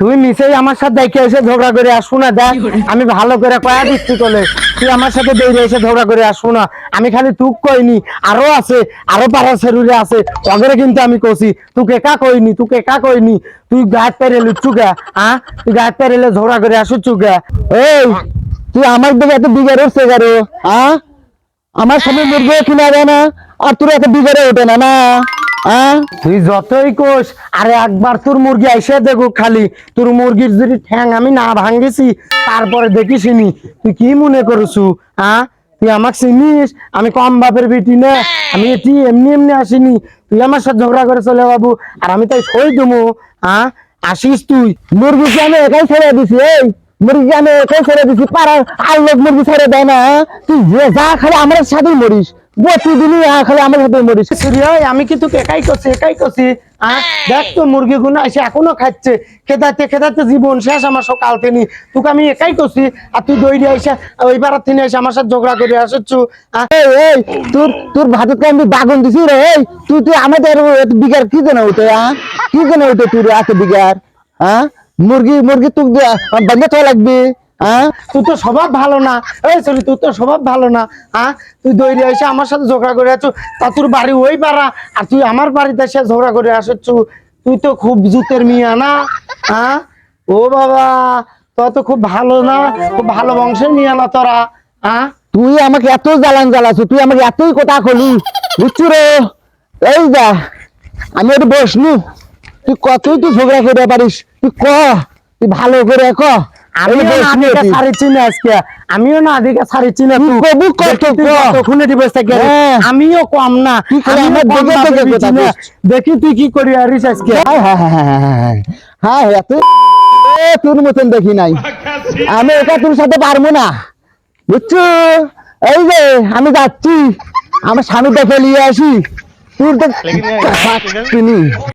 তুই নিচেই আমার সাথে দেখে এসে ঝগড়া করে আসব না দেখ। আমি ভালো করে কয়া দিচ্ছি তোলে। তুই আমার সাথে দৌড়ে এসে ঝগড়া করে আসব না। আমি খালি তুক কইনি আরও আছে আরও পাড়া সেরুরে আছে অগরে কিন্তু আমি কছি তুই কেকা কইনি তুই কেকা কইনি? তুই গাছ পেরে লুচ্ছুকা হ্যাঁ তুই গাছ পেরেলে ঝগড়া করে আসুচুকা এই তুই আমার দিকে এত বিঘারে উঠছে গারো হ্যাঁ আমার সামনে মুরগি কিনা যায় না? আর তোর এত বিঘারে ওঠে না না? তুই যতই কোষ আরে একবার তোর মুরগি এসে দেখো খালি। তোর মুরগির যদি ঠ্যাং আমি না ভাঙ্গেছি তারপরে দেখিসনি তুই কি মনে করছু হ্যাঁ? তুই আমাকে চিনিস? আমি কম বাপের বেটি না। আমি এটি এমনি এমনি আসিনি। তুই আমার সাথে ঝগড়া করে চলে বাবু আর আমি তাই সই দেবো হ্যাঁ? আসিস তুই। মুরগিকে আমি একাই ছেড়ে দিছি, এই। মুরগিকে আমি একাই ছেড়ে দিছি, পাড়ার আর লোক মুরগি ছেড়ে দেয় না হ্যাঁ? তুই যে যা খালি আমার সাথেই মরিস। প্রতিদিনই আ খালি আমার সাথে মরিস আমি কিন্তু একাই করছি একাই করছি? হ্যাঁ। দেখ তো মুরগি গুলো এসে এখনও খাচ্ছে। খেদাতে খেদাতে জীবন শেষ আমার সকাল থেকে তোকে আমি একাই করছি আর তুই এসে ওই পাড়ার থেকে এসে আমার সাথে ঝগড়া করে আসছো এই তোর আমি বাগন দিছি রে এই তুই তুই আমাদের বিঘার কি জানা হইতে হ্যাঁ কি জানা হইতে তুই এত বিঘার হ্যাঁ মুরগি মুরগি তুই বন্ধ তো লাগবে। হ্যাঁ? তুই তো স্বভাব ভালো না। এই সরি তুই তো স্বভাব ভালো না। হ্যাঁ? তুই দৌড়ে এসে আমার সাথে ঝগড়া করে আছো। তা তোর বাড়ি ওই পাড়া, আর তুই আমার বাড়িতে এসে ঝগড়া করে আসছ। তুই তো খুব জুতের মিয়া না? হ্যাঁ? ও বাবা তোর তো খুব ভালো না। খুব ভালো বংশের মিয়া না তোরা। হ্যাঁ? তুই আমাকে এত জ্বালান জ্বালাছো তুই আমাকে এতই কথা খলি বুঝছ রে? এই যা, আমি একটু বসনু। তুই কতই তুই ঝগড়া করে পারিস তুই ক, তুই ভালো করে ক। আমিও না আদিকে ছাড়িছি না আজকে আমিও না আদিকে ছাড়িছি না তুই কবু কত দেখি তুই ক। কতক্ষণে দিবস থেকে হ্যাঁ। আমিও কম না দেখে দেখে কথা দেখি তুই কি করি আরিস আজকে হ্যাঁ হ্যাঁ হ্যাঁ হ্যাঁ হ্যাঁ হ্যাঁ এ, তোর মতন দেখি নাই আমি এটা তোর সাথে পারব না বুঝছ এই যে আমি যাচ্ছি আমার স্বামীটা ফেলিয়ে আসি তোর তো